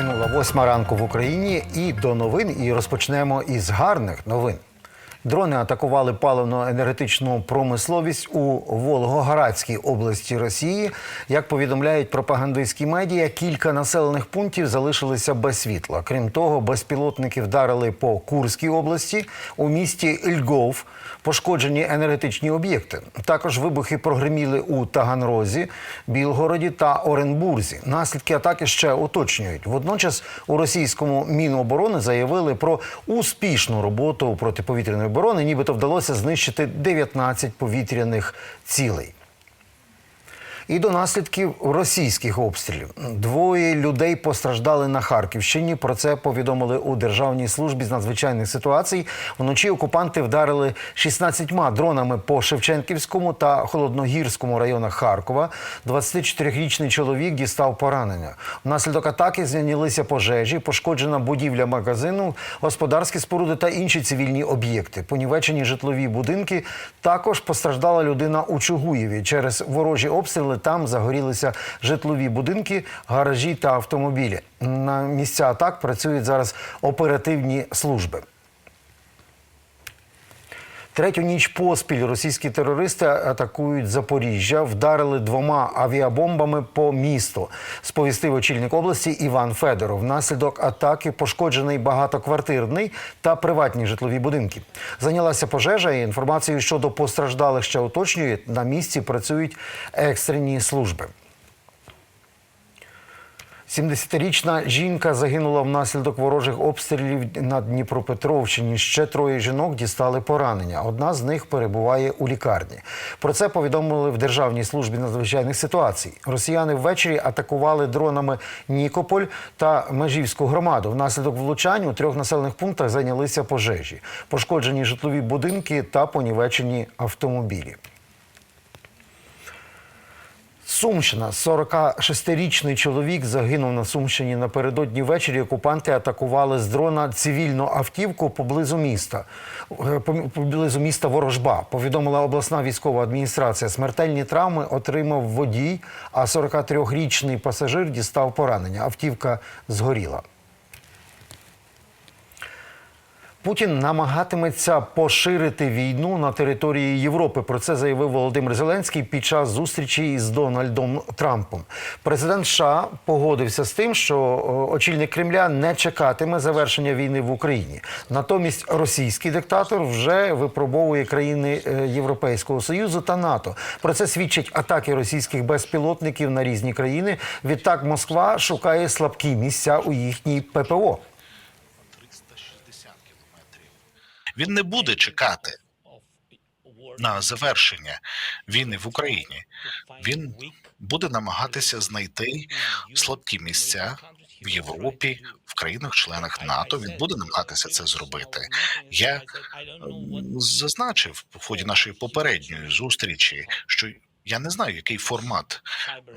Минула восьма ранку в Україні і до новин. І розпочнемо із гарних новин. Дрони атакували паливно-енергетичну промисловість у Волгоградській області Росії. Як повідомляють пропагандистські медіа, кілька населених пунктів залишилися без світла. Крім того, безпілотники вдарили по Курській області у місті Льгов. Пошкоджені енергетичні об'єкти. Також вибухи прогреміли у Таганрозі, Білгороді та Оренбурзі. Наслідки атаки ще уточнюють. Водночас у російському міноборони заявили про успішну роботу протиповітряної оборони, нібито вдалося знищити 19 повітряних цілей. І до наслідків російських обстрілів двоє людей постраждали на Харківщині. Про це повідомили у Державній службі з надзвичайних ситуацій. Вночі окупанти вдарили 16 дронами по Шевченківському та Холодногірському районах Харкова. 24-річний чоловік дістав поранення. Внаслідок атаки знялися пожежі, пошкоджена будівля магазину, господарські споруди та інші цивільні об'єкти. Понівечені житлові будинки. Також постраждала людина у Чугуєві. Через ворожі обстріли там загорілися житлові будинки, гаражі та автомобілі. На місця атак працюють зараз оперативні служби. Третю ніч поспіль російські терористи атакують Запоріжжя, вдарили двома авіабомбами по місту. Сповістив очільник області Іван Федоров. Внаслідок атаки пошкоджений багатоквартирний та приватні житлові будинки. Зайнялася пожежа. і Інформацію щодо постраждалих ще уточнюють. На місці працюють екстрені служби. 70-річна жінка загинула внаслідок ворожих обстрілів на Дніпропетровщині. Ще троє жінок дістали поранення. Одна з них перебуває у лікарні. Про це повідомили в Державній службі надзвичайних ситуацій. Росіяни ввечері атакували дронами Нікополь та Межівську громаду. Внаслідок влучань у трьох населених пунктах зайнялися пожежі, пошкоджені житлові будинки та понівечені автомобілі. Сумщина, 46-річний чоловік загинув на Сумщині напередодні ввечері. Окупанти атакували з дрона цивільну автівку поблизу міста. Е, Поблизу міста Ворожба. Повідомила обласна військова адміністрація. Смертельні травми отримав водій, а 43-річний пасажир дістав поранення. Автівка згоріла. Путін намагатиметься поширити війну на території Європи. Про це заявив Володимир Зеленський під час зустрічі із Дональдом Трампом. Президент США погодився з тим, що очільник Кремля не чекатиме завершення війни в Україні. Натомість російський диктатор вже випробовує країни е, Європейського союзу та НАТО. Про це свідчать атаки російських безпілотників на різні країни. Відтак Москва шукає слабкі місця у їхній ППО. Він не буде чекати на завершення війни в Україні. Він буде намагатися знайти слабкі місця в Європі, в країнах-членах НАТО. Він буде намагатися це зробити. Я зазначив в ході нашої попередньої зустрічі, що я не знаю, який формат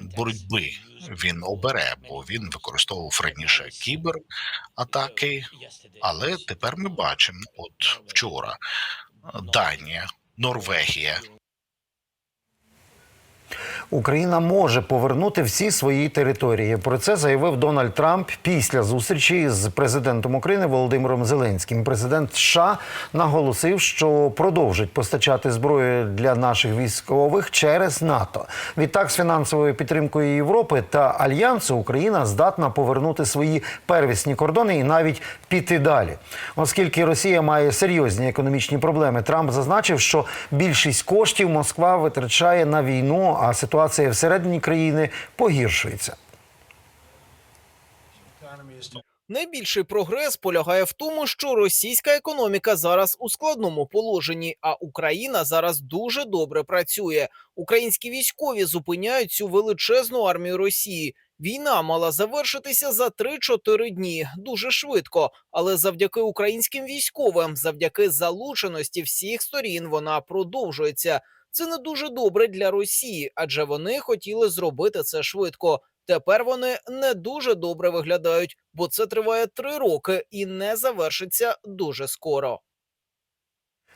боротьби він обере, бо він використовував раніше кібератаки, але тепер ми бачимо, от вчора Данія, Норвегія, Україна може повернути всі свої території. Про це заявив Дональд Трамп після зустрічі з президентом України Володимиром Зеленським. Президент США наголосив, що продовжить постачати зброю для наших військових через НАТО. Відтак, з фінансовою підтримкою Європи та альянсу Україна здатна повернути свої первісні кордони і навіть піти далі. Оскільки Росія має серйозні економічні проблеми, Трамп зазначив, що більшість коштів Москва витрачає на війну, а ситуація всередині країни погіршується. Найбільший прогрес полягає в тому, що російська економіка зараз у складному положенні, а Україна зараз дуже добре працює. Українські військові зупиняють цю величезну армію Росії. Війна мала завершитися за 3-4 дні дуже швидко, але завдяки українським військовим, завдяки залученості всіх сторін, вона продовжується. Це не дуже добре для Росії, адже вони хотіли зробити це швидко. Тепер вони не дуже добре виглядають, бо це триває три роки і не завершиться дуже скоро.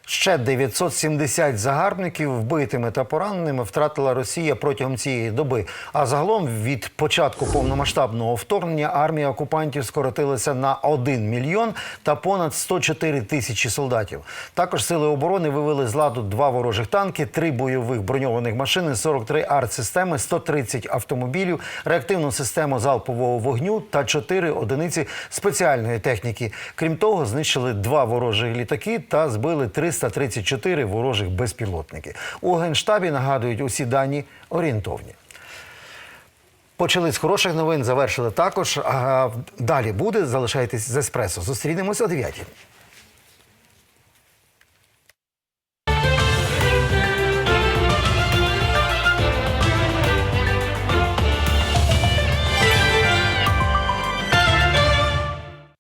Ще 970 загарбників вбитими та пораненими втратила Росія протягом цієї доби. А загалом від початку повномасштабного вторгнення армія окупантів скоротилася на 1 мільйон та понад 104 тисячі солдатів. Також сили оборони вивели з ладу два ворожих танки, три бойових броньованих машини, 43 артсистеми, 130 автомобілів, реактивну систему залпового вогню та 4 одиниці спеціальної техніки. Крім того, знищили два ворожих літаки та збили 334 ворожих безпілотники. У генштабі нагадують усі дані орієнтовні. Почали з хороших новин, завершили також. А далі буде. Залишайтесь з еспресо. Зустрінемось о 9.